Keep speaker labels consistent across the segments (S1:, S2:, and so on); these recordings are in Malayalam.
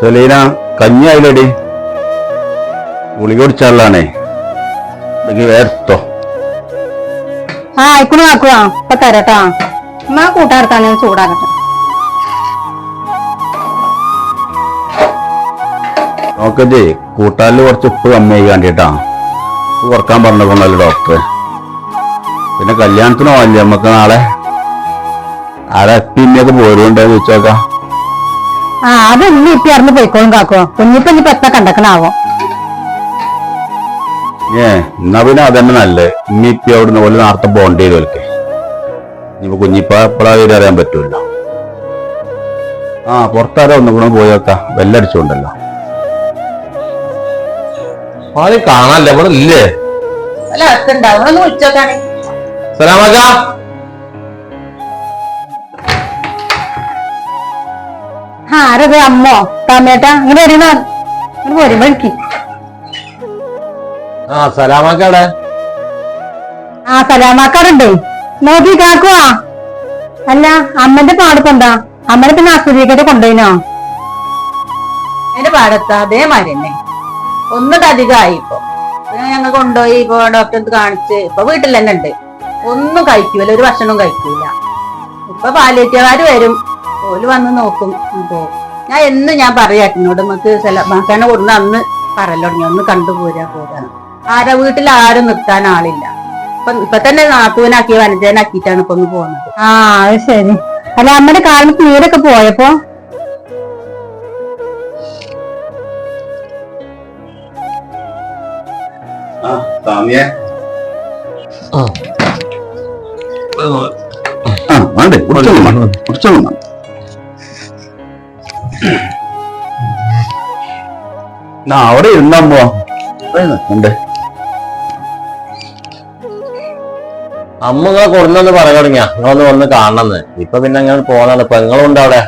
S1: സെലീന കഞ്ഞി ആയില്ലടി. ഗുളിക കുടിച്ചാലാണേ വേർത്തോ
S2: ആ ആയിക്കോണു ആക്കുവാ ഇപ്പൊ തരട്ടാ. ഉമ്മ കൂട്ടാർത്താണ് ഞാൻ ചൂടാക്കട്ടെ.
S1: നോക്കജേ കൂട്ടാലിൽ കുറച്ച് ഉപ്പ് കമ്മിയായി കണ്ടിട്ടാ. ഉപ്പ് കുറയ്ക്കാൻ ഡോക്ടർ പിന്നെ കല്യാണത്തിന് പോകല്ലേ നമുക്ക് നാളെ? ആരാ പിന്നെയൊക്കെ പോരുണ്ടോ ചോദിച്ചോക്കാം.
S2: ആ അത് ഇന്ന് ഇപ്പി അറിഞ്ഞ് പോയിക്കോളും കാക്കോ. കുഞ്ഞിപ്പോ ഇനി എത്ര കണ്ടക്കണാവോ?
S1: ഏ എന്നാ പിന്നെ അതന്നെ നല്ല. ഇന്നിപ്പി അവിടുന്ന് പോലെ നേരത്തെ പോകേണ്ടി വരും ഓൽക്ക്. ഇനിയിപ്പോ കുഞ്ഞിപ്പ എപ്പോഴാ വരും അറിയാൻ പറ്റൂല ആ പുറത്താരോ ഒന്നും കൂടെ പോയേക്കാം വെല്ലടിച്ചോണ്ടല്ലോ
S3: ആൾ കാണാല്ലേ ഇവിടെ ഇല്ലേ?
S2: അല്ല അടുത്തുണ്ടാവും. ഒന്ന് വിളിച്ചോക്കാണ്.
S3: സലാമക്ക
S2: ആരത് അമ്മോ താമേട്ടാ ഇങ്ങനെ വരുന്ന ഇങ്ങനെ പോരും വഴിക്ക്
S3: ആ സലാമാക്കാടെ?
S2: ആ സലാമാക്കാടുണ്ടേ. നോക്കി കാക്കുവാ. അല്ല അമ്മന്റെ പാടത്തെന്താ അമ്മനെ പിന്നെ ആസ്വദിക്കട്ടെ കൊണ്ടുപോയിനോ
S4: എന്റെ പാടത്ത് അതേമാതിരി തന്നെ. ഒന്നിട്ട് അധികമായി ഇപ്പൊ. പിന്നെ ഞങ്ങൾ കൊണ്ടുപോയി ഇപ്പൊ ഡോക്ടറെ കാണിച്ച് ഇപ്പൊ വീട്ടിൽ തന്നെ ഉണ്ട്. ഒന്നും കഴിക്കൂല ഒരു ഭക്ഷണവും കഴിക്കൂല. ഇപ്പൊ പാലിയേറ്റീവുകാര് വരും? ഓൽ വന്ന് നോക്കും. അപ്പോ ഞാൻ എന്നും ഞാൻ പറയാട്ടിനോട് നമുക്ക് മക്കാനെ കൊടുന്ന അന്ന് പറയല്ലോ തുടങ്ങി. ഒന്ന് കണ്ടുപോരാ പോരാന്ന് ആരാ വീട്ടിൽ ആരും നിർത്താൻ ആളില്ല. ഇപ്പൊ ഇപ്പൊ തന്നെ നാത്തൂനാക്കി വനജനാക്കിയിട്ടാണ് ഇപ്പൊ ഒന്ന് പോകുന്നത്.
S2: ആ അത് ശരി. അല്ല അമ്മയുടെ കാലത്ത് നീരൊക്കെ പോയപ്പോ
S1: ആ സാമിയെ.
S3: ആ.
S1: ആ വേണ്ടേ കുടിച്ചോളൂ. കുടിച്ചോളൂ അവിടെ ഇരുന്നാ ഉണ്ട്.
S3: അമ്മ നിങ്ങളെ കൊടുന്നൊന്ന് പറയാൻ തുടങ്ങിയ നിങ്ങളൊന്ന് വന്ന് കാണണമെന്ന് ഇപ്പൊ പിന്നെ അങ്ങനെ പോന്നാണ് ഇപ്പൊ നിങ്ങളുണ്ട് അവിടെ.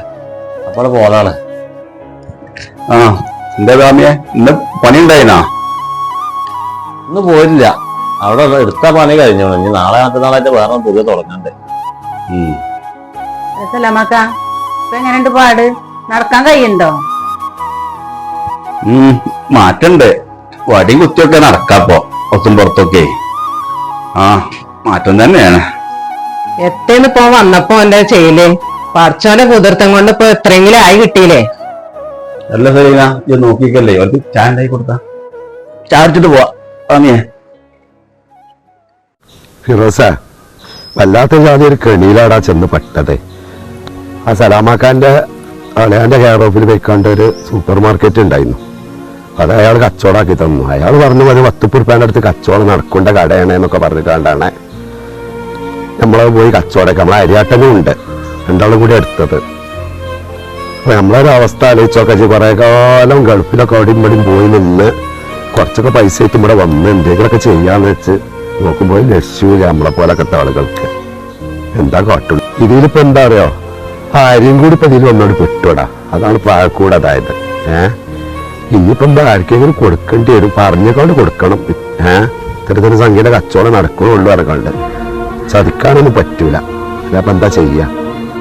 S3: അപ്പോൾ പോന്നാണ്
S1: ആ എന്താ സാമിയെ ഇന്ന് പണി ഉണ്ടായിനാ
S3: ഇന്ന് പോയില്ല അവിടെ എടുത്ത പണി കഴിഞ്ഞു ഇനി നാളെ മറ്റന്നാളായിട്ട് വേറെ പുതിയ തുടങ്ങണ്ടേ.
S1: ഉം.
S4: എങ്ങനെയുണ്ട് പാട്? നടക്കാൻ കഴിയുണ്ടോ
S1: മാറ്റണ്ട്. വടി കുത്തിയൊക്കെ നടക്കാപ്പോ ഒത്തും പുറത്തൊക്കെ. ആ മാറ്റം തന്നെയാണ്.
S5: എത്തേന്ന് ഇപ്പൊ വന്നപ്പോ എന്താ ചെയ്യൽ? പഠിച്ചോന്റെ കുതിർത്തം കൊണ്ട് ഇപ്പൊ എത്രയെങ്കിലും ആയി കിട്ടിയില്ലേ?
S1: അല്ല സരീന ഇത് നോക്കിക്കല്ലേ? അവർക്ക് ചായ ഉണ്ടാക്കി ചാർജിട്ട് പോവാ.
S6: ഫിറോസ വല്ലാത്ത ജാതി ഒരു കെണിയിലാടാ ചെന്ന് പെട്ടത്. ആ സലാമാക്കാന്റെ അളയാന്റെ കെയർ ഓഫിൽ വെക്കാണ്ട് ഒരു സൂപ്പർ മാർക്കറ്റ് ഉണ്ടായിരുന്നു അത് അയാൾ കച്ചവടമാക്കി തന്നു. അയാൾ പറഞ്ഞു ഒരു പത്ത് ഉറുപ്പ്യാന്റെ അടുത്ത് കച്ചവടം നടക്കേണ്ട കടയാണ് എന്നൊക്കെ പറഞ്ഞിട്ടാണ് നമ്മൾ പോയി കച്ചവടമൊക്കെ. നമ്മളെ അരിയാട്ടനും ഉണ്ട്. രണ്ടാളും കൂടി എടുത്തത്. അപ്പൊ നമ്മളൊരു അവസ്ഥ ആലോചിച്ചോക്കെ കുറെ കാലം ഗൾഫിലൊക്കെ അവിടെയും ഇവിടെയും പോയി നിന്ന് കുറച്ചൊക്കെ പൈസ ആയിട്ട് ഇവിടെ വന്ന് എന്തെങ്കിലുമൊക്കെ ചെയ്യാന്ന് വെച്ച് നോക്കുമ്പോൾ ലക്ഷ്യമില്ല നമ്മളെ പോലൊക്കെ ആളുകൾക്ക്. എന്താ കാട്ടുള്ളൂ? ഇതിലിപ്പോ എന്താ അറിയോ? അരിയും കൂടി പതിയിൽ ഇതിൽ ഒന്നോട് പെട്ടുവിടാ. അതാണ് പ്രായക്കൂടെ അതായത്. ഏഹ് ഇനിയിപ്പം എന്താ ആർക്കെങ്കിലും കൊടുക്കേണ്ടി വരും. പറഞ്ഞേക്കൊണ്ട് കൊടുക്കണം. ഏഹ് ഇത്തരത്തിൽ സംഖ്യയുടെ കച്ചവടം നടക്കണുള്ളൂ ഇറങ്ങാണ്ട് ചതിക്കാനൊന്നും പറ്റൂല. അപ്പൊ എന്താ ചെയ്യാ?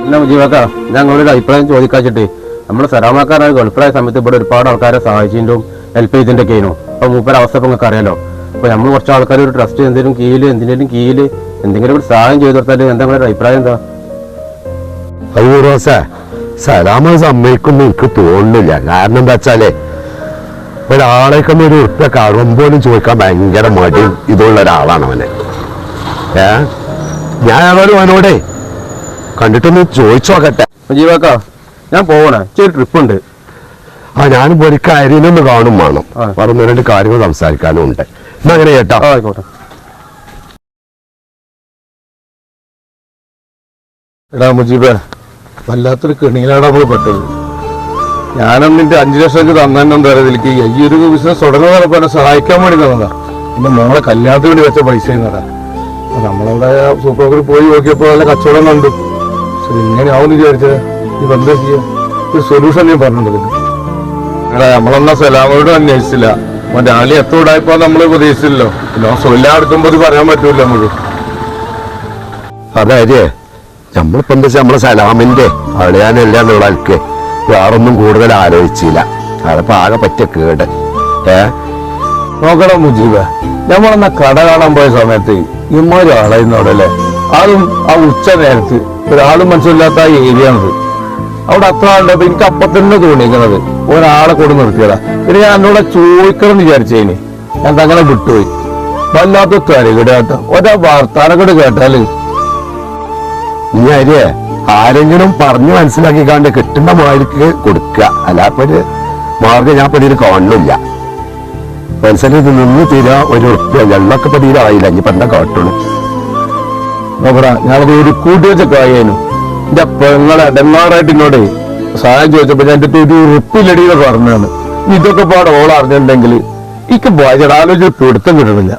S3: അല്ല മുജീബക്ക ഞങ്ങളൊരു അഭിപ്രായം ചോദിക്കാച്ചിട്ട്. നമ്മുടെ സരാമാക്കാരായ ഗൾഫിലായ സമയത്ത് ഇവിടെ ഒരുപാട് ആൾക്കാരെ സഹായിച്ചിട്ടും ഹെൽപ്പ് ചെയ്തിന്റെ ഒക്കെയായിരുന്നു അപ്പൊ മൂപ്പര അവസ്ഥ ഇപ്പൊ നിങ്ങൾക്ക് അറിയാലോ. അപ്പൊ നമ്മൾ കുറച്ച് ആൾക്കാർ ഒരു ട്രസ്റ്റ് എന്തെങ്കിലും കീഴിൽ എന്തിനേലും കീഴിൽ എന്തെങ്കിലും ഒരു സഹായം ചെയ്തു കൊടുത്താൽ എന്താ അഭിപ്രായം എന്താ?
S6: ഫൈറോസ സലാമ സമ്മതിക്കുന്നു എനിക്ക് തോന്നുന്നില്ല. കാരണം എന്താ വെച്ചാലേ ഒരാളേക്ക് ഒരു ഉറപ്പ കറും പോലും ചോദിക്കാൻ ഭയങ്കര മടി ഇതുള്ള ഒരാളാണ് അവനെ. ഏ? ഞാൻ അവനും അവനോടെ കണ്ടിട്ടൊന്ന് ചോദിച്ചു നോക്കട്ടെ.
S3: ജീവാക്കാ ഞാൻ പോകണേ ചെറിയ ട്രിപ്പ് ഉണ്ട്.
S6: ആ ഞാനും ഒരു കാര്യമൊന്ന് കാണും വേണം. പറഞ്ഞു രണ്ട് കാര്യങ്ങൾ സംസാരിക്കാനും ഉണ്ട്. എന്നാ അങ്ങനെ കേട്ടോ.
S3: ആയിക്കോട്ടെ. എടാ മുജീബ് വല്ലാത്തൊരു കെണിയിലാണ് നമ്മൾ പെട്ടത്. ഞാനന്ന് എന്റെ അഞ്ചു ലക്ഷം രൂപ തന്നെ എന്താ ഇതിലേക്ക് ഈ ഒരു ബിസിനസ് തുടങ്ങുന്ന എന്നെ സഹായിക്കാൻ വേണ്ടി തന്നതാ. എന്റെ മോളെ കല്യാണത്തിന് വേണ്ടി വെച്ച പൈസ അപ്പൊ നമ്മളവിടെ സൂപ്പർ മാർക്കറ്റിൽ പോയി നോക്കിയപ്പോൾ നല്ല കച്ചവടം കണ്ടു. പക്ഷെ ഇങ്ങനെ ആവുമെന്ന് വിചാരിച്ചത് ഈ എന്താ ചെയ്യുക ഒരു സൊല്യൂഷൻ ഞാൻ പറഞ്ഞിട്ടുണ്ട്. നമ്മളൊന്നാ സലാമോട് അന്വേഷിച്ചില്ല. മറ്റേ ആളി എത്തോടായപ്പോ നമ്മൾ പ്രതീക്ഷിച്ചില്ലല്ലോ. പിന്നെ സൊല്ലാ എടുക്കുമ്പോ ഇത് പറയാൻ പറ്റൂല നമുക്ക്.
S6: അതായത് നമ്മളിപ്പോ എന്താ വെച്ചാൽ നമ്മളെ സലാമിന്റെ അളിയാനല്ല എന്നുള്ള വേറൊന്നും കൂടുതൽ ആലോചിച്ചില്ല. അതിപ്പോ ആകെ പറ്റിയ കേട്. ഏ?
S3: നോക്കണം മുജീബ് നമ്മളെന്നാ കട കാണാൻ പോയ സമയത്ത് ഇമ്മാരി ആളായിരുന്നു അവിടെ അല്ലേ അതും ആ ഉച്ച നേരത്ത് ഒരാളും മനസ്സിലാത്ത ഏരിയ ആണത് അവിടെ അത്ര ആളുണ്ടപ്പോ എനിക്ക് അപ്പൊ തന്നെ തോന്നിക്കുന്നത് ഒരാളെ കൊണ്ട് നിർത്തിയതാ. പിന്നെ ഞാൻ എന്നോട് ചോദിക്കണം വിചാരിച്ചേനി. ഞാൻ തങ്ങളെ വിട്ടുപോയി. വല്ലാത്ത തരികിടാട്ടോ ഒരാ വാർത്താനോട് കേട്ടാൽ
S6: ഇനി അരിയെ ആരെങ്കിലും പറഞ്ഞു മനസ്സിലാക്കിക്കാണ്ട് കിട്ടുന്ന മാർക്ക് കൊടുക്കുക. അല്ലാപ്പൊ ഒരു മാർഗം ഞാൻ പതിയിൽ കാണുന്നില്ല. മനസ്സിലത് നിന്ന് തീരാ ഒരു ഉറുപ്പ്യ. വെള്ളമൊക്കെ പതിയിലായില്ല ഇനിയിപ്പോ എന്താ കാട്ടുള്ളൂ?
S3: ഞാനത് ഒരു കൂട്ടി വെച്ച കായേനു എന്റെ പെങ്ങളെ ഡെന്മാറായിട്ട് എന്നോട് സഹായം ചോദിച്ചപ്പോ ഞാൻ എന്റെ ഒരു ഉറപ്പില്ലടി പറഞ്ഞാണ് ഇതൊക്കെ പാടെ ഓൾ അറിഞ്ഞിട്ടുണ്ടെങ്കിൽ ഭാര്യ ആലോചിച്ച് പിടുത്തം കിട്ടണില്ല.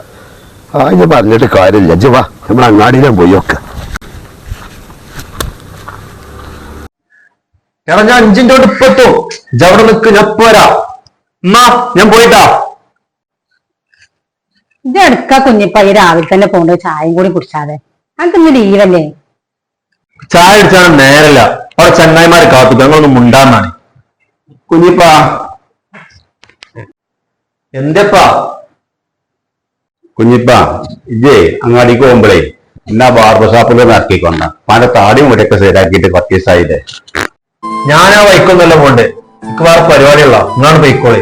S6: ആ ഞാൻ പറഞ്ഞിട്ട് കാര്യമില്ല. ഇജ്ജ് നമ്മൾ അങ്ങാടിയിലും പോയി നോക്ക.
S3: എടാ ഞാൻ അഞ്ചിന്റെ തൊട്ട് ഇപ്പൊ എത്തും ഇജ്ജ് അവിടെ നിക്ക് ഞാൻ പോരാ എന്നാ ഞാൻ പോയിട്ടാ.
S2: ഇത് എടുക്ക കുഞ്ഞിപ്പ ഈ രാവിലെ തന്നെ പോണ്ട് ചായയും കൂടി കുടിച്ചാതെ. അനക്ക് ഇന്ന് ലീവല്ലേ?
S3: ചായ അടിച്ചാലും നേരല്ല. അവിടെ ചെന്നായിമാരെ കാത്തു ഞങ്ങളൊന്നും മുണ്ടാന്നാണ്.
S1: കുഞ്ഞിപ്പ.
S3: എന്തപ്പാ?
S1: കുഞ്ഞിപ്പ ഇജേ അങ്ങാടിക്ക് പോകുമ്പോഴേ എന്നാ ബാർബർ ഷാപ്പിലൊന്നും ഇറക്കിക്കൊണ്ട. പല താടിയും ഇവിടെയൊക്കെ കുറച്ച് ദിവസമായില്ലേ
S3: ഞാൻ ആ വൈക്കൊന്നല്ല പോണ്ട് എനിക്ക് വേറെ പരിപാടിയുള്ള നിങ്ങളാണ് പോയിക്കോളെ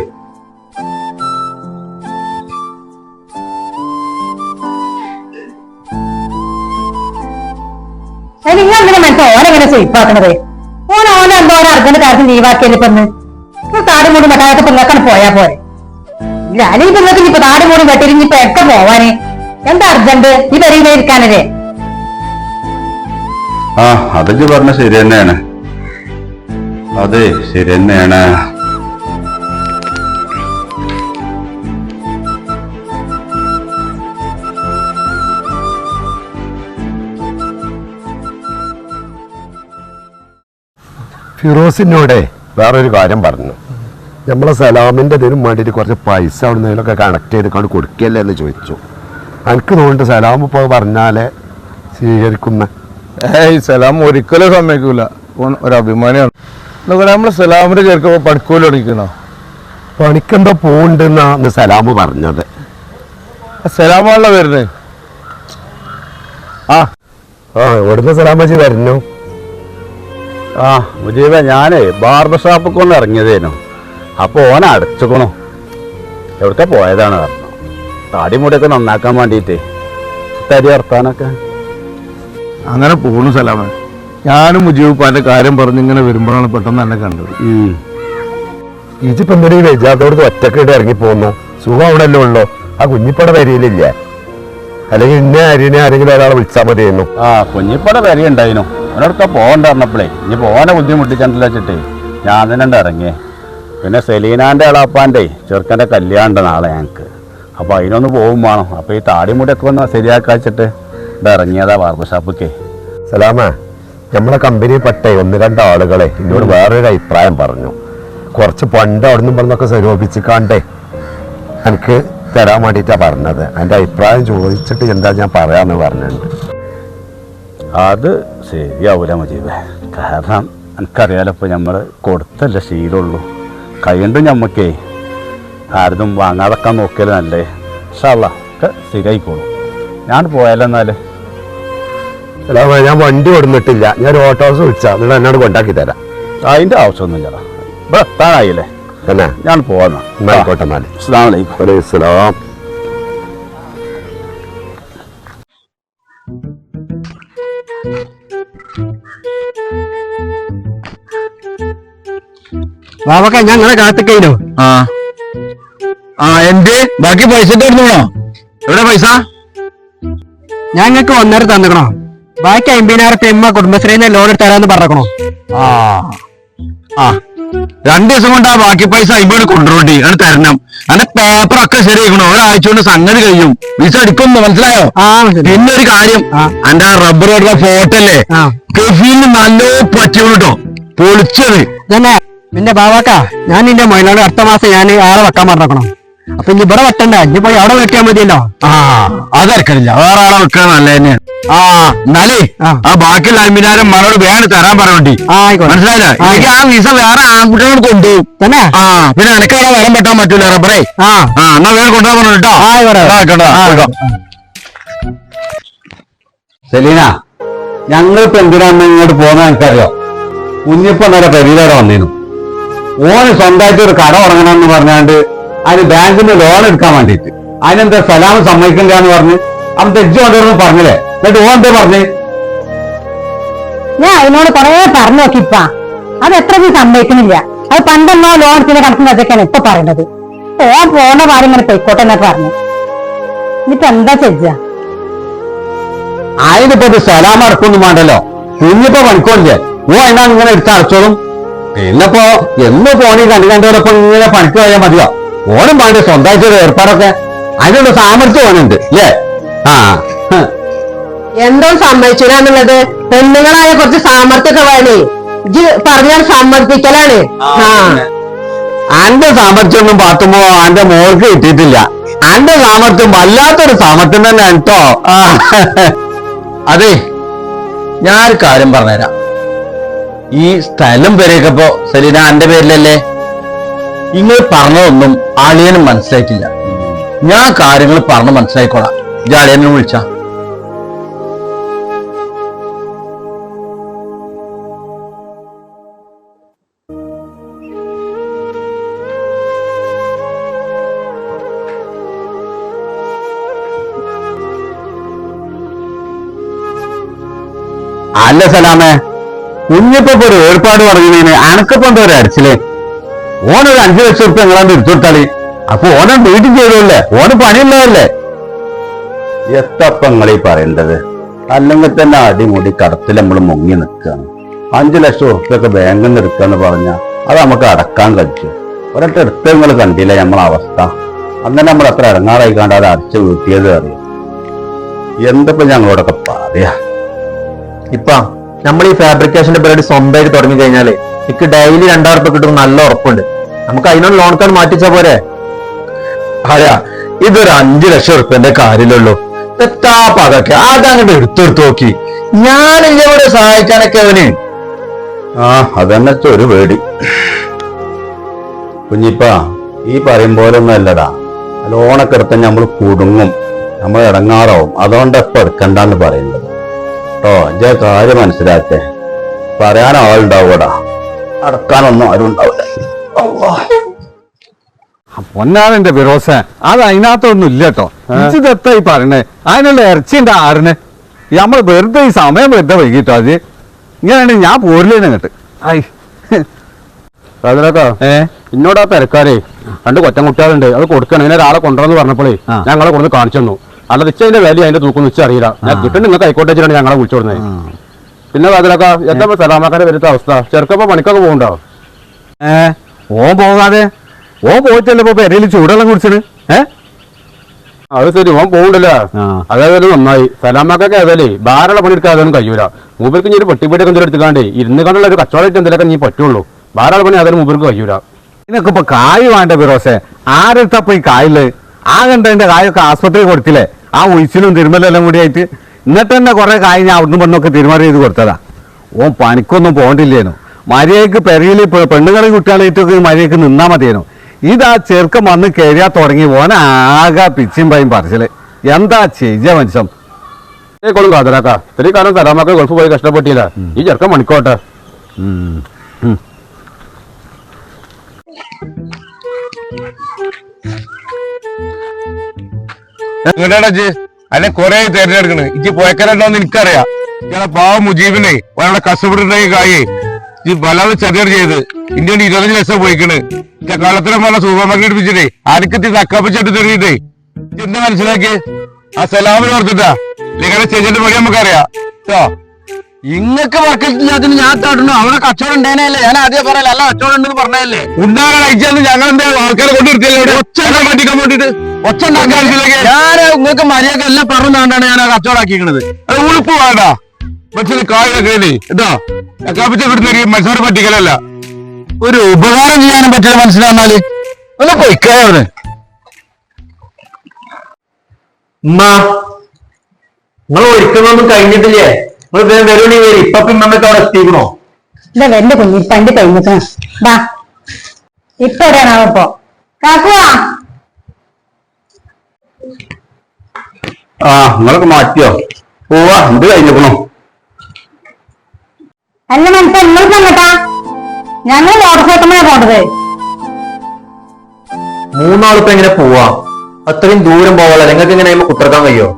S2: അത് നിങ്ങൾ അങ്ങനെ മനസ്സിൽ ഓനെങ്ങനെ സ്വയിപ്പാക്കണത് ഓൻ ഓനെ എന്തോ ഓരോ അർജന്റ് കാര്യത്തിൽ ലീവാക്കിയല്ലേ ഇപ്പൊ താടി മൂടി മറ്റാത്ത പിള്ളേക്കാണ് പോയാ പോരെ. ഇല്ല അല്ലെങ്കിൽ പിള്ളേക്ക് ഇപ്പൊ താടി മൂടി വെട്ടിരിഞ്ഞ് ഇപ്പൊ എക്ക പോവാന്? എന്താ അർജന്റ് ഈ പെരയിലേ ഇരിക്കാനല്ലേ?
S1: ആ അതൊക്കെ പറഞ്ഞ ശരി തന്നെയാണ്. അതെ ശരി തന്നെയാണ്.
S6: ഫിറോസിനോടെ വേറൊരു കാര്യം പറഞ്ഞു. നമ്മളെ സലാമിന്റെ ഇതിനും വേണ്ടിയിട്ട് കുറച്ച് പൈസ അവിടെ നിന്നൊക്കെ കണക്ട് ചെയ്ത് കൊണ്ട് കൊടുക്കല്ലേ എന്ന് ചോദിച്ചു. എനിക്ക് തോന്നുന്നുണ്ട് സലാം ഇപ്പോൾ പറഞ്ഞാലേ സ്വീകരിക്കുന്ന
S3: ഏയ് സലാം ഒരിക്കലും സമ്മതിക്കൂല. അഭിമാനിയാണ്. നോക്കണേ നമ്മൾ സലാമിന്റെ ചേർക്കുമ്പോ പണിക്കൂലി തുടങ്ങിക്കണോ?
S6: പണിക്കെന്തോ പോണ്ടെന്നാണ് സലാമ് പറഞ്ഞത്.
S3: സലാമാണല്ലോ വരുന്നത്
S6: ആ. ആ എവിടുന്ന് സലാമജി വരുന്നു?
S1: ആ മുജീബ ഞാനേ ബാർബർ ഷോപ്പിൽ ഒന്ന് ഇറങ്ങിയതേനു. അപ്പൊ ഓന അടച്ചുക്കണു. എവിടത്തെ പോയതാണ് പറഞ്ഞു. താടി മുടിയൊക്കെ നന്നാക്കാൻ വേണ്ടിയിട്ടേ. തരി വർത്താനൊക്കെ.
S3: അങ്ങനെ പോണു സലാമ. ഞാനും മുജീബ് കാര്യം പറഞ്ഞ് ഇങ്ങനെ വരുമ്പോഴാണ് പെട്ടെന്ന് തന്നെ കണ്ടത്.
S1: ഉം.
S6: ഇജിപ്പോ എന്തൊരു വെജാത്തോടത്ത് ഒറ്റക്കേട്ട് ഇറങ്ങി പോകുന്നു സുഖം അവിടെ അല്ലേ ഉള്ളോ. ആ കുഞ്ഞിപ്പട വരിയിലില്ല അല്ലെങ്കിൽ ഇന്ന അരിനെ ആരെങ്കിലും ഒരാളെ വിളിച്ചാൽ മതിയായിരുന്നു.
S1: ആ കുഞ്ഞിപ്പട വരെ ഉണ്ടായിരുന്നു അവനോടൊക്കെ പോകണ്ട പറഞ്ഞപ്പോഴേ ഇനി പോകാനെ ബുദ്ധിമുട്ടിച്ചല്ല വെച്ചിട്ട് ഞാൻ തന്നെ ഉണ്ട് ഇറങ്ങിയേ. പിന്നെ സെലീനാന്റെ അളാപ്പാന്റെ ചെറുക്കന്റെ കല്യാണം ഉണ്ട് നാളെ ഞങ്ങൾക്ക് അപ്പോൾ അതിനൊന്ന് പോകും വേണം. അപ്പോൾ ഈ താടിമുടിയൊക്കെ ഒന്ന് ശരിയാക്കാച്ചിട്ട് ഇവിടെ ഇറങ്ങിയതാ ബാർബർ ഷോപ്പിക്ക്
S6: സലാമ. നമ്മളെ കമ്പനി പെട്ടേ ഒന്ന് രണ്ട് ആളുകളെ. എന്നോട് വേറൊരു അഭിപ്രായം പറഞ്ഞു. കുറച്ച് പണ്ട് അവിടുന്ന് പറഞ്ഞൊക്കെ സ്വരൂപിച്ചിക്കാണ്ടേ എനിക്ക് തരാൻ വേണ്ടിയിട്ടാണ് പറഞ്ഞത്. എന്റെ അഭിപ്രായം ചോദിച്ചിട്ട് എന്താ ഞാൻ പറയാമെന്ന് പറഞ്ഞിട്ടുണ്ട്.
S1: അത് ശരിയാവൂല മജീബ്. കാരണം എനിക്കറിയാലോ ഇപ്പോൾ നമ്മൾ കൊടുത്തല്ല ശീലമുള്ളൂ. കൈകൊണ്ട് ഞമ്മക്കേ ആരതും വാങ്ങാതെക്കാൻ നോക്കിയാലും നല്ലേ. ഷാള്ള ഒക്കെ സ്ഥിരമായിക്കോളും ഞാൻ പോയാലെന്നാൽ
S6: സലാമ ഞാൻ വണ്ടി കൊടുന്നിട്ടില്ല ഞാൻ ഒരു ഓട്ടോസ് വിളിച്ചാ. നിങ്ങൾ എന്നോട് കൊണ്ടാക്കി തരാം.
S1: അതിന്റെ ആവശ്യമൊന്നുമില്ല. ഇവിടെ
S6: തന്നെ.
S1: ഞാൻ
S6: എന്നാൽ. സലാം.
S5: ബാബക്ക ഞാൻ നിങ്ങളെ കാത്തിക്കഴിഞ്ഞു
S3: ആ. ആ എന്ത്? ബാക്കി പൈസ തരുന്നോ എവിടെ പൈസ?
S5: ഞാൻ നിങ്ങൾക്ക് ഒന്നര തന്നിക്കണോ? ബാക്കി അമ്പതിനായിരം പെമ്മ കുടുംബശ്രീന്ന് ലോൺ എടുത്തരാന്ന് പറഞ്ഞോ
S3: ആ ആ രണ്ടു ദിവസം കൊണ്ട് ആ ബാക്കി പൈസ അമ്പത് കൊണ്ടുപോയി അത് തരണം അങ്ങനെ പേപ്പർ ഒക്കെ ശരിയാക്കണം ഒരാഴ്ച കൊണ്ട് സംഗതി കഴിയും വിസ എടുക്കും മനസ്സിലായോ പിന്നെ ഒരു കാര്യം
S5: ആ.
S3: അന്റെ ആ റബ്ബർ റോഡിലെ ഫോട്ടോ അല്ലേ
S5: ആ.
S3: കെഫീലിന് നല്ലോ പറ്റിയുള്ളൂ കേട്ടോ പൊളിച്ചത്
S5: തന്നെ പിന്നെ ബാബാക്ക ഞാൻ നിന്റെ മൊയിലോട് അടുത്ത മാസം ഞാൻ ആളെ വെക്കാൻ പറഞ്ഞേക്കണം അപ്പൊ ഇനി ഇവിടെ വെട്ടണ്ട ഇനി പോയി അവിടെ വെട്ടിയാൽ മതിയല്ലോ
S3: ആ അതരക്കണില്ല വേറെ ആളെ വെക്കാൻ നല്ല തന്നെയാണ്
S7: ആ എന്നാലേ
S5: ആ.
S7: ബാക്കിയുള്ള മകളോട് വേണം തരാൻ
S5: പറഞ്ഞോണ്ടി
S7: മനസ്സിലായില്ല. എനിക്ക് ആ വിസ വേറെ ആൺകുട്ടികളോട് കൊണ്ടുപോകും
S5: തന്നെ?
S7: ആ പിന്നെ എനിക്ക് അവിടെ വരാൻ പറ്റാൻ പറ്റൂല റബ്ബറേ.
S5: ആ.
S7: ആ എന്നാ വേറെ കൊണ്ടുപോകാൻ പറഞ്ഞു കേട്ടോ. സെലീന ഞങ്ങളിപ്പോ എന്തിനാണ് ഇങ്ങോട്ട് പോകുന്ന എനിക്കറിയോ? കുഞ്ഞിപ്പോ നേരെ പെരീലേറെ വന്നിരുന്നു ഓന് സ്വന്തമായിട്ട് ഒരു കട തുടങ്ങണമെന്ന് പറഞ്ഞാണ്ട് അതിന് ബാങ്കിന് ലോൺ എടുക്കാൻ വേണ്ടിയിട്ട്. അതിനെന്താ സലാം സമ്മതിക്കണ്ടെന്ന് പറഞ്ഞ്. അവൻ തെജ് കൊണ്ടുവരുന്നു പറഞ്ഞില്ലേ? എന്നിട്ട് ഓൻ എന്താ പറഞ്ഞേ?
S2: ഞാൻ അതിനോട് കൊറേ പറഞ്ഞു നോക്കിപ്പാ അത് എത്ര നീ സമ്മതിക്കുന്നില്ല. അത് പണ്ടെന്നോ ലോണത്തിന്റെ കണക്കും അതൊക്കെയാണ് ഇപ്പൊ പറയുന്നത് ഓൻ പോണ കാര്യം ഇങ്ങനെ പൊയ്ക്കോട്ടെ എന്നൊക്കെ പറഞ്ഞു. എന്നിട്ട് എന്താ ചെജ്ജ
S7: അതിനിപ്പോ ഇത് സലാം അടക്കൊന്നും വേണ്ടല്ലോ. ഇന്നിപ്പോ പണിക്കോല്ലേ ഓ എന്നാ ഇങ്ങനെ എടുത്ത് അടച്ചോളും? പിന്നെപ്പോ എന്ന് പോണി കണ്ടു കണ്ടോടൊപ്പം ഇങ്ങനെ പണിക്ക് പോയാൽ മതിയോ? ഓണം വേണ്ട സ്വന്തമായിട്ട് ഒരു ഏർപ്പാടൊക്കെ. അതിനുള്ള സാമർഥ്യം ഓനുണ്ട് അല്ലേ ആ.
S8: എന്തോ സമ്മതിച്ചില്ല എന്നുള്ളത് പെണ്ണുങ്ങളായ കുറച്ച് സാമർത്ഥ്യമൊക്കെ വേണേ. ഇജ്ജ് പറഞ്ഞാൽ സമ്മതിപ്പിക്കലാണ്. ആന്റെ
S7: അന്റെ സാമർത്ഥ്യം ഒന്നും പാത്തുമ്പോ അന്റെ മോൾക്ക് കിട്ടിയിട്ടില്ല. അന്റെ സാമർത്ഥ്യം വല്ലാത്തൊരു സാമർത്ഥ്യം തന്നെ കേട്ടോ അതെ ഞാനൊരു കാര്യം പറഞ്ഞുതരാം. ഈ സ്ഥലം പേരൊക്കെ ഇപ്പോ സലീന അന്റെ പേരിലല്ലേ? നിങ്ങൾ പറഞ്ഞതൊന്നും ആളിയനും മനസ്സിലാക്കില്ല ഞാൻ കാര്യങ്ങൾ പറഞ്ഞു മനസ്സിലാക്കിക്കോളാം. ഇത് അളിയനെ വിളിച്ച. അല്ല സലാമേ. കുഞ്ഞിപ്പോ ഒരു ഏർപ്പാട് പറഞ്ഞതിന് അനക്കപ്പൊണ്ട് എന്തോ ഒരു അടിച്ചില്ലേ ഓനൊരു അഞ്ചു ലക്ഷം ഉറുപ്പ് നിങ്ങളാണ്ട് എടുത്തു കൊടുത്താളി അപ്പൊ ഓനെ വീട്ടിൽ ചെയ്തല്ലേ ഓന് പണിയുള്ളതല്ലേ? എത്തപ്പ നിങ്ങളീ പറയേണ്ടത്? അല്ലെങ്കിൽ തന്നെ അടിമുടി കടത്തിൽ നമ്മൾ മുങ്ങി നിൽക്കുകയാണ് അഞ്ചു ലക്ഷം ഉറുപ്പൊക്കെ ബാങ്കിൽ നിന്ന് എടുക്കാന്ന് പറഞ്ഞാൽ അത് നമുക്ക് അടക്കാൻ കഴിച്ചു. ഒരൊറ്റ എടുത്ത് നിങ്ങൾ കണ്ടില്ല നമ്മളെ അവസ്ഥ? അന്നേ നമ്മൾ അത്ര ഇറങ്ങാറായി കണ്ടാൽ അടച്ച് വീട്ടിയത് അറിയാം. എന്തപ്പോ ഞങ്ങളോടൊക്കെ പറയാ?
S5: ഇപ്പൊ നമ്മൾ ഈ ഫാബ്രിക്കേഷന്റെ പരിപാടി സ്വന്തമായിട്ട് തുടങ്ങി കഴിഞ്ഞാൽ എനിക്ക് ഡെയിലി രണ്ടായിരം റുപ്യ കിട്ടും നല്ല ഉറപ്പുണ്ട്. നമുക്ക് അതിനോട് ലോൺ കാർഡ് മാറ്റിച്ചാ പോരെ?
S7: അതെയാ ഇതൊരു അഞ്ചു ലക്ഷം റുപ്യന്റെ കാര്യമല്ലോ എത്താ പതൊക്കെ. അതങ്ങോട്ട് എടുത്തെടുത്ത് നോക്കി. ഞാനില്ല ഇവിടെ സഹായിക്കാനൊക്കെ അവന്? ആ അതന്നെ ഒരു പേടി. കുഞ്ഞിപ്പ ഈ പറയും പോലെ ഒന്നും അല്ലടാ ലോണൊക്കെ എടുത്ത നമ്മൾ കുടുങ്ങും. നമ്മൾ ഇടങ്ങാറാവും. അതുകൊണ്ട് ഇപ്പൊ എടുക്കണ്ടെന്ന് പറയുന്നത്? കേട്ടോ എന്റെ കാര്യം മനസ്സിലാക്കേ. പറയാൻ ആളുണ്ടാവൂടാ അടക്കാനൊന്നും ആരും ഉണ്ടാവില്ല.
S9: പൊന്നാണ് എന്റെ ഫിറോസ. അത് അതിനകത്തൊന്നും ഇല്ല കേട്ടോ ഇതെത്താ ഈ പറയണേ? അതിനുള്ള ഇറച്ചിന്റെ ആറിന്. നമ്മൾ വെറുതെ ഈ സമയം വെറുതെ വൈകിട്ടോ അത്? ഇങ്ങനെയാണ് ഞാൻ പോരില്ലേനെ കേട്ട് ആയി ഏ?
S10: എന്നോട് ആ തിരക്കാരേ രണ്ട് കൊറ്റൻ കുട്ടികളുണ്ട് അത് കൊടുക്കണം. ഇങ്ങനെ ഒരാളെ കൊണ്ടുവന്ന് പറഞ്ഞപ്പോഴേ ഞങ്ങളെ കൊണ്ട് കാണിച്ചു തന്നു. അല്ല നിശ്ചയ അതിന്റെ വില അതിന്റെ തൂക്കം വെച്ച് അറിയില്ല. ഞാൻ കിട്ടുന്ന നിങ്ങൾക്ക് ആയിക്കോട്ടെ വെച്ചിട്ടാണ് ഞങ്ങളെ വിളിച്ചു കൊടുത്തത് പിന്നെ അതിലൊക്കെ എന്താ സലാമാക്കാരെ വരുത്ത അവസ്ഥ? ചെറുക്കപ്പോ പണിക്കൊക്കെ പോകണ്ടോ
S9: ഏ ഓൻ പോകാതെ ഓൻ പോയിട്ടല്ലേ ഇപ്പൊ പെരയിൽ ചൂടെല്ലാം കുടിച്ചത്? ഏ?
S10: അത് ശരി ഓൻ
S9: പോകണ്ടല്ലോ
S10: അതേപോലെ നന്നായി. സലാമാക്കൊക്കെ ഏതായാലേ ഭാരമുള്ള പണി എടുക്കാൻ അതൊന്നും കഴിയൂല. മൂപ്പർക്ക് ഇനി ഒരു പെട്ടിപ്പെട്ടിയൊക്കെ എന്തെങ്കിലും എടുത്തുകാണ്ടേ ഇരുന്ന് കണ്ടുള്ള ഒരു കച്ചവടമായിട്ട് എന്തെങ്കിലും നീ പറ്റുള്ളൂ. ഭാരമുള്ള പണി അതൊരു മൂപ്പർക്ക് കഴിയൂല.
S9: ഇതിനൊക്കെ ഇപ്പൊ കായ് വേണ്ട ബിറോസെ ആരെടുത്തപ്പോ ഈ കായിൽ ആ കണ്ടതിന്റെ കായൊക്കെ ആസ്പത്രി കൊടുത്തില്ലേ? ആ ഉയിച്ചിലും തിരുമലെല്ലാം കൂടി ആയിട്ട് എന്നിട്ട് തന്നെ കുറെ കായ് ഞാൻ അവിടുന്ന് പെണ്ണൊക്കെ തിരുമാറി ചെയ്ത് കൊടുത്തതാ. ഓൻ പണിക്കൊന്നും പോകണ്ടില്ലേനു? മര്യാദയ്ക്ക് പെരയിൽ പെണ്ണുങ്ങളെയും കുട്ടികളായിട്ടൊക്കെ മര്യാദയ്ക്ക് നിന്നാൽ മതിയേനു? ഇതാ ചെറുക്കം വന്ന് കയറിയാ തുടങ്ങി. ഓൻ ആകെ പിച്ചും പയും പറിച്ചൽ. എന്താ ചെയ്യ മനുഷ്യൻ?
S10: കൊള്ളും കാതലാക്ക. ഇത്രയും കാലം സലാമാക്ക ഗൾഫ് പോയി കഷ്ടപ്പെട്ടില്ല. ഈ ചെറുക്കം മണിക്കോട്ടെ
S11: ഇജ്ജ്? അല്ലെ കൊറേ തെരഞ്ഞെടുക്കണ്. ഇജ്ജ് പോയക്കാരുണ്ടോന്ന് എനിക്കറിയാം. ഇയാളെ പാവം മുജീബിനെ ഒരാളെ കഷ്ടപ്പെട്ടിട്ടുണ്ടെങ്കിൽ കായേ. ഈ വല്ലാതെ ചെറിയ ചെയ്ത്. ഇന്ത്യയിൽ ഇരുപത്തഞ്ച് ലക്ഷം പോയിക്കണ്. കള്ളത്തിനെ പറഞ്ഞ സൂപ്പർ മാർക്കറ്റ് പിടിച്ചിട്ടേ ആരൊക്കെ തക്കാപ്പിച്ചിട്ട് തെറിയിട്ടേ എന്താ മനസ്സിലാക്കി ആ സലാമിന് ഓർത്തിട്ടാ. നിങ്ങളുടെ ചേച്ചിന്റെ പണി നമുക്കറിയാം. കേട്ടോ
S7: ഇങ്ങക്ക് വർക്കില്ലാത്തിന് ഞാൻ തടണു അവിടെ കച്ചവടം ഉണ്ടേനല്ലേ? ഞാൻ ആദ്യം പറയല അല്ല കച്ചവടം ഉണ്ടെന്ന് പറഞ്ഞല്ലേ
S11: ഉണ്ടാകാൻ അയച്ചാന്ന് ഞങ്ങൾ എന്താ ആൾക്കാരെ കൊണ്ടുവരുത്തിയല്ലോ ഒച്ച പറ്റിക്കാൻ വേണ്ടിട്ട്.
S7: ഒച്ച ഉണ്ടാക്കാൻ ഞാൻ നിങ്ങൾക്ക് മര്യാദ എല്ലാം പറഞ്ഞുകൊണ്ടാണ് ഞാൻ ആ കച്ചവടം ആക്കിക്കണത്
S11: അത് ഉളുപ്പ് വേണ്ട മനുഷ്യന് കായൊക്കെ ഇതാ കാപ്പിച്ച കിട്ടുന്ന മനുഷ്യരെ പറ്റിക്കലല്ല.
S7: ഒരു ഉപകാരം ചെയ്യാനും പറ്റില്ല മനസ്സിലാന്നാൽ. ഒന്ന് പൊയ്ക്കായവന്
S5: ഉമ്മ നിങ്ങൾ ഒരുക്കുന്നൊന്നും കഴിഞ്ഞിട്ടില്ലേ? നിങ്ങൾ വേഗം വരുവാണി വരും ഇപ്പൊ പിന്നമ്മക്ക് അവിടെ എത്തിക്കണോ?
S2: ഇല്ല വല്യ കുഞ്ഞി പണ്ട് കഴിഞ്ഞിക്കണം. വാ ഇപ്പൊ എവിടെയാണാവോ ഇപ്പൊ? കാക്കുവാ
S1: ആ നിങ്ങളൊക്കെ മാറ്റിയോ? പോവാ എന്ത് കഴിഞ്ഞിക്കണു?
S2: അല്ല നിങ്ങൾ തന്നട്ടാ ഞങ്ങൾ മോട്ടോർ സൈക്കിളിനാ പോണ്ടത്
S5: മൂന്നാളിപ്പോ എങ്ങനെ പോവാ? അത്രയും ദൂരം പോവാളെ നിങ്ങൾക്ക് എങ്ങനെ കുത്തിറക്കാൻ കഴിയോ?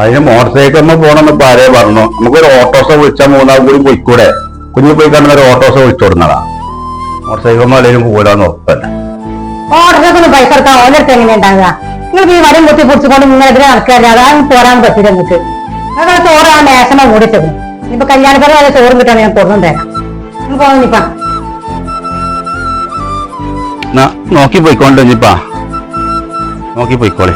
S1: അതിന് മോട്ടോർ സൈക്കിളിൽ പോകണമെന്ന് ഇപ്പൊ ആരേ പറഞ്ഞു. നമുക്കൊരു ഓട്ടോസോ വിളിച്ചാൽ മൂന്നാൾ കൂടി പോയിക്കൂടെ? കുഞ്ഞു പോയി കാണുന്ന ഒരു ഓട്ടോസോ വിളിച്ചു കൊടുന്നതാ. മോട്ടോർ സൈക്കിളിൽ അല്ലെങ്കിൽ പോലാന്ന് ഉറപ്പന്നെ
S2: മോട്ടോർ സൈക്കിളിന് പൈസ എടുക്കാൻ ഓരോരുത്തർ എങ്ങനെ ഉണ്ടാകുക നിങ്ങൾക്ക് ഈ വരം കുത്തി പിടിച്ചുകൊണ്ട് നിങ്ങൾ എതിരെ നടക്കാറില്ല അതാണ് പോരാൻ പറ്റില്ല നിങ്ങൾക്ക് നിങ്ങൾ ചോറ് ആ മേശമ മൂടിച്ചത് വരെ ചോറും കിട്ടാൻ ഞാൻ തരാം.
S1: നോക്കി പോയിക്കോണ്ടോ ഇനിപ്പാ നോക്കി പോയിക്കോളെ.